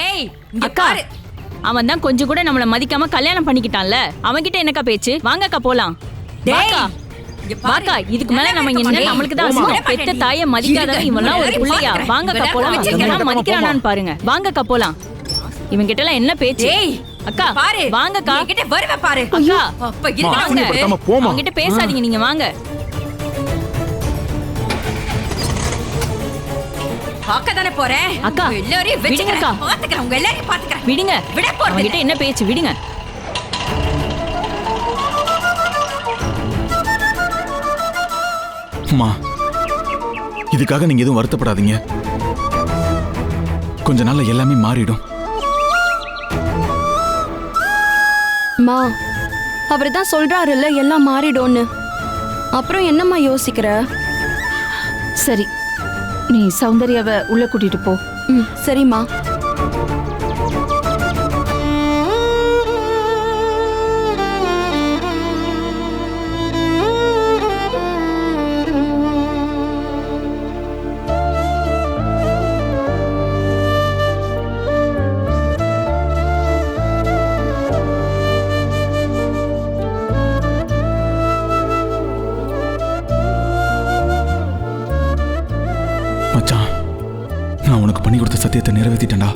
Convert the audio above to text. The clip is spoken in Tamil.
ஏய் இங்க அக்கா பாரு. அவன் தான் கொஞ்சம் கூட நம்மள மதிக்காம கல்யாணம் பண்ணிக்கிட்டான்ல. அவன்கிட்ட என்னக்கா பேச்சு? வாங்கக்கா போலாம். டேய் வாக்கா. இங்க பாரு. வாக்கா இதுக்கு மேல நம்ம நின்னா நம்மளுக்கு தான். அசிங்கம். பெத்த தாயை மதிக்காதவன் இவன்லாம் ஒரு புள்ளையா? வாங்கக்கா போலாம். இவன்லாம் மதிக்கிறானான்னு பாருங்க. வாங்கக்கா போலாம். இவன் கிட்ட எல்லாம் என்ன பேச்சு? டேய் அக்கா பாரு. வாங்கக்கா என்கிட்ட வருவ பாரு. அக்கா அப்ப இருக்கு வாங்க. அசிங்கப்படுத்தாம போம்மா. அவன்கிட்ட பேசாதீங்க நீங்க வாங்க. பார்க்க தானே போறேன்? அக்கா, எல்லாரையும் விடுங்கக்கா. வச்சுக்கிறேன். பாத்துக்கிறேன் உங்க எல்லாரையும் பாத்துக்கிறேன் விடுங்க. விட அவன்கிட்ட என்ன பேச்சு? விடுங்க. அம்மா இதுக்காக நீங்க எதுவும் வருத்தப்படாதீங்க. கொஞ்ச நாள்ல எல்லாமே மாறிடும். மா அவர் தான் சொல்றாருல்ல எல்லாம் மாறிடும்னு. அப்புறம் என்னம்மா யோசிக்கிற? சரி நீ சௌந்தர்யாவை உள்ள கூட்டிட்டு போ. ம் சரிம்மா. உனக்கு பண்ணி கொடுத்த சத்தியத்தை நிறைவேற்றிட்டேன்டா